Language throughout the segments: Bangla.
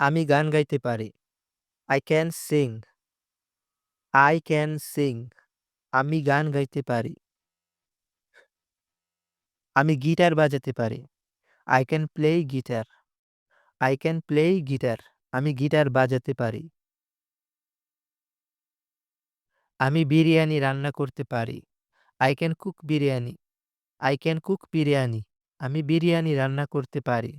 আমি গান গাইতে পারি। I can sing I can sing আমি গান গাইতে পারি। আমি গিটার বাজাতে পারি। I can play guitar I can play guitar আমি গিটার বাজাতে পারি। আমি বিরিয়ানি রান্না করতে পারি। I can cook biryani. I can cook biryani. আমি বিরিয়ানি রান্না করতে পারি।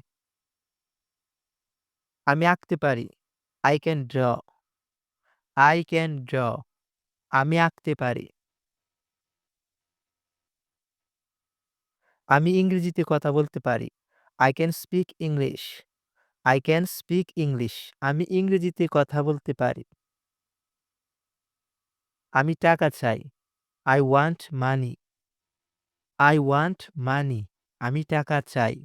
আমি আঁকতে পারি। I can draw I can draw আমি আঁকতে পারি। আমি ইংরেজিতে কথা বলতে পারি। I can speak English I can speak English আমি ইংরেজিতে কথা বলতে পারি। আমি টাকা চাই। I want money I want money আমি টাকা চাই।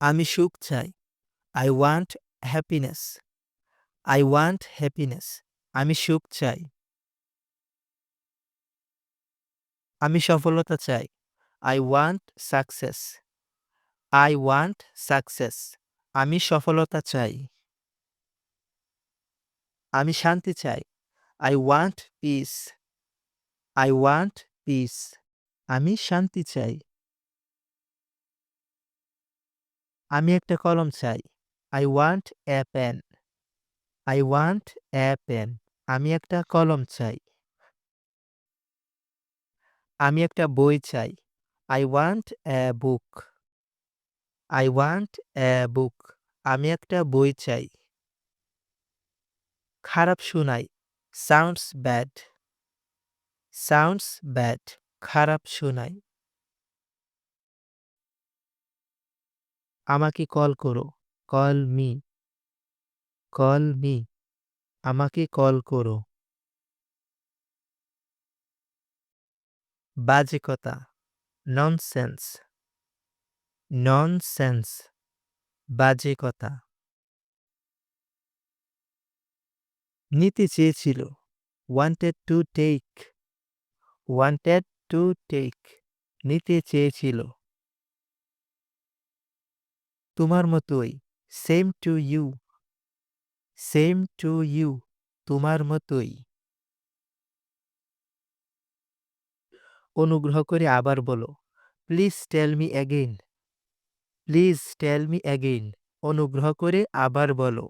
আমি সুখ চাই। I want happiness I want happiness আমি সুখ চাই। আমি সফলতা চাই। I want success I want success আমি সফলতা চাই। আমি শান্তি চাই। I want peace I want peace আমি শান্তি চাই। আমি একটা কলম চাই। I want a pen I want a pen আমি একটা কলম চাই। আমি একটা বই চাই। I want a book I want a book আমি একটা বই চাই। খারাপ শোনাই সাউন্ডস ব্যাড সাউন্ডস ব্যাড খারাপ শোনায়। আমাকে কল করো। Call me. Call me. আমাকে কল করো। বাজে কথা। নন সেন্স নন সেন্স বাজে কথা। নিতে চেয়েছিল। Wanted to take wanted to take নিতে চেয়েছিল। তোমার মতোই same to you same to you তোমার মতোই। অনুগ্রহ করে আবার বলো please tell me again please tell me again অনুগ্রহ করে আবার বলো।